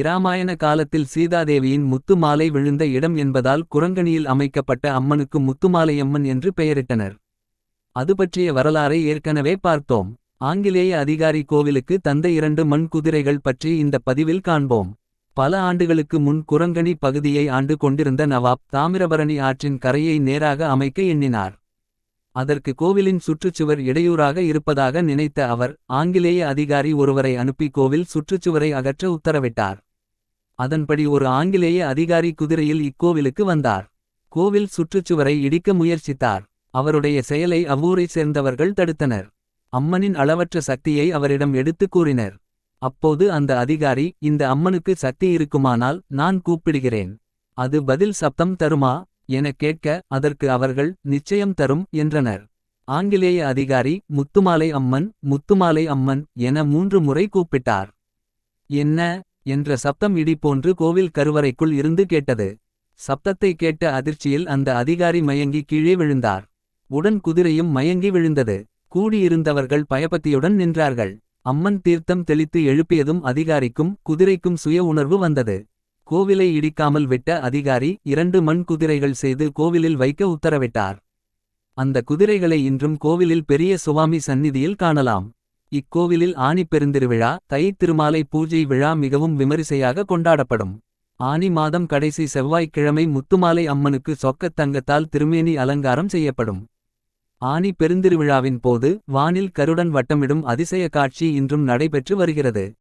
இராமாயண காலத்தில் சீதாதேவியின் முத்துமாலை விழுந்த இடம் என்பதால் குரங்கணியில் அமைக்கப்பட்ட அம்மனுக்கு முத்துமாலையம்மன் என்று பெயரிட்டனர். அது பற்றிய வரலாறை ஏற்கனவே பார்த்தோம். ஆங்கிலேய அதிகாரி கோவிலுக்கு தந்த இரண்டு மண் குதிரைகள் பற்றி இந்த பதிவில் காண்போம். பல ஆண்டுகளுக்கு முன் குரங்கணி பகுதியை ஆண்டு கொண்டிருந்த நவாப் தாமிரபரணி ஆற்றின் கரையை நேராக அமைக்க எண்ணினார். அதற்கு கோவிலின் சுற்றுச்சுவர் இடையூறாக இருப்பதாக நினைத்த அவர். ஆங்கிலேய அதிகாரி ஒருவரை அனுப்பி கோவில் சுற்றுச்சுவரை அகற்ற உத்தரவிட்டார். அதன்படி ஒரு ஆங்கிலேய அதிகாரி குதிரையில் இக்கோவிலுக்கு வந்தார். கோவில் சுற்றுச்சுவரை இடிக்க முயற்சித்தார். அவருடைய செயலை அவ்வூரைச் சேர்ந்தவர்கள் தடுத்தனர். அம்மனின் அளவற்ற சக்தியை அவரிடம் எடுத்துக் கூறினர். அப்போது அந்த அதிகாரி இந்த அம்மனுக்கு சக்தி இருக்குமானால் நான் கூப்பிடுகிறேன். அது பதில் சப்தம் தருமா எனக் கேட்க அதற்கு அவர்கள் நிச்சயம் தரும் என்றனர். ஆங்கிலேய அதிகாரி முத்துமாலை அம்மன் முத்துமாலை அம்மன் என மூன்று முறை கூப்பிட்டார். என்ன என்ற சப்தம் இடி போன்று கோவில் கருவறைக்குள் இருந்து கேட்டது. சப்தத்தை கேட்ட அதிர்ச்சியில் அந்த அதிகாரி மயங்கி கீழே விழுந்தார். உடன் குதிரையும் மயங்கி விழுந்தது. கூடியிருந்தவர்கள் பயபக்தியுடன் நின்றார்கள். அம்மன் தீர்த்தம் தெளித்து எழுப்பியதும் அதிகாரிக்கும் குதிரைக்கும் சுய உணர்வு வந்தது. கோவிலை இடிக்காமல் விட்ட அதிகாரி இரண்டு மண் குதிரைகள் செய்து கோவிலில் வைக்க உத்தரவிட்டார். அந்த குதிரைகளை இன்றும் கோவிலில் பெரிய சுவாமி சந்நிதியில் காணலாம். இக்கோவிலில் ஆனிப் பெருந்திருவிழா தைத் திருமாலை பூஜை விழா மிகவும் விமரிசையாக கொண்டாடப்படும். ஆனி மாதம் கடைசி செவ்வாய்க்கிழமை முத்துமாலை அம்மனுக்கு சொக்கத் தங்கத்தால் திருமேனி அலங்காரம் செய்யப்படும். ஆனி பெருந்திருவிழாவின் போது வானில் கருடன் வட்டமிடும் அதிசய காட்சி இன்றும் நடைபெற்று வருகிறது.